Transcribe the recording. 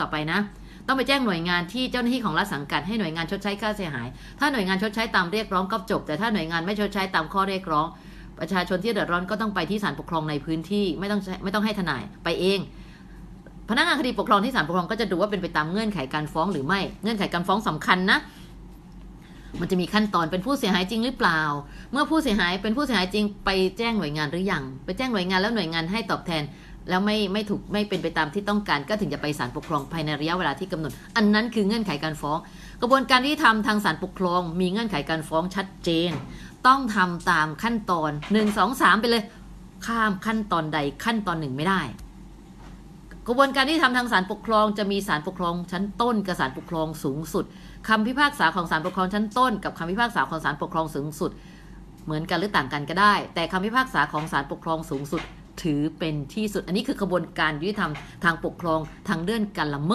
ต่อไปนะ ต้องไปแจ้งหน่วยงานที่เจ้าหน้าที่ของรัฐสังกัดให้หน่วยงานชดใช้ค่าเสียหาย ถ้าหน่วยงานชดใช้ตามเรียกร้องก็จบ แต่ถ้าหน่วยงานไม่ชดใช้ตามข้อเรียกร้อง ประชาชนที่เดือดร้อนก็ต้องไปที่ศาลปกครองในพื้นที่ไม่ต้องไม่ต้องให้ทนายไปเอง พนักงานคดีปกครองที่ศาลปกครองก็จะดูว่าเป็นไปตามเงื่อนไขการฟ้องหรือไม่เงื่อนไขการฟ้องสำคัญนะมันจะมีขั้นตอนเป็นผู้เสียหายจริงหรือเปล่า เมื่อผู้เสียหายเป็นผู้เสียหายจริงไปแจ้งหน่วยงานหรือยัง ไปแจ้งหน่วยงานแล้วหน่วยงานให้ตอบแทน แล้วไม่ไม่ถูกไม่เป็นไปตามที่ต้องการ ก็ถึงจะไปศาลปกครองภายในระยะเวลาที่กำหนด อันนั้นคือเงื่อนไขการฟ้อง กระบวนการที่ทำทางศาลปกครอง มีเงื่อนไขการฟ้องชัดเจน ต้องทำตามขั้นตอน 1 2 3 ไปเลย ข้ามขั้นตอนใดขั้นตอนหนึ่งไม่ได้ กระบวนการที่ทำทางศาลปกครอง จะมีศาลปกครองชั้นต้นกับศาลปกครองสูงสุดคำพิพากษาของศาลปกครองชั้นต้น กับคำพิพากษาของศาลปกครองสูงสุด เหมือนกันหรือต่างกันก็ได้ แต่คำพิพากษาของศาลปกครองสูงสุด ถือเป็นที่สุด อันนี้คือกระบวนการยุติธรรมทางปกครองทางเรื่องการละเมิด